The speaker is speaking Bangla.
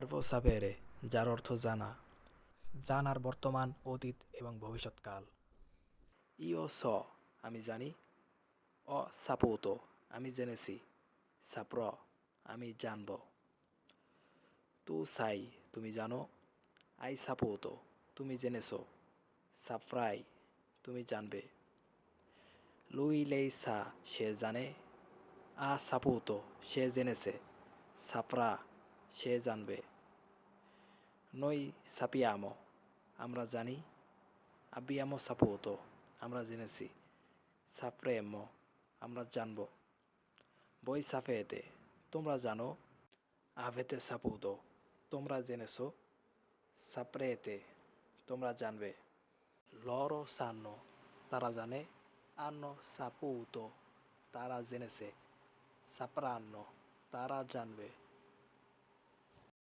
ভার্বো সাপেরে যার অর্থ জানা। জানার বর্তমান, অতীত এবং ভবিষ্যৎকাল। ইও স, আমি জানি। অ, সাপোতো, আমি জেনেছি। সাপ্র, আমি জানব। তু সাই, তুমি জানো। আই সাপোতো, তুমি জেনেছো। সাফরাই, তুমি জানবে। লুই লেই সা, সে জানে। আ সাপোতো, সে জেনেছে। সাফরা সে জানবে। নই সাপিয়ামো, আমরা জানি আবিয়ামো সাপোতো আমরা জেনেছি। সাফরেমো, আমরা জানব। বই সাফেতে তোমরা জানো আভেতে সাপুতো তোমরা জেনেছো। সাপ্রেতে তোমরা জানবে। লরো সান্নো, তারা জানে। আন্ন সাপুতো তারা জেনেছে। সাপ্রান্ন, তারা জানবে।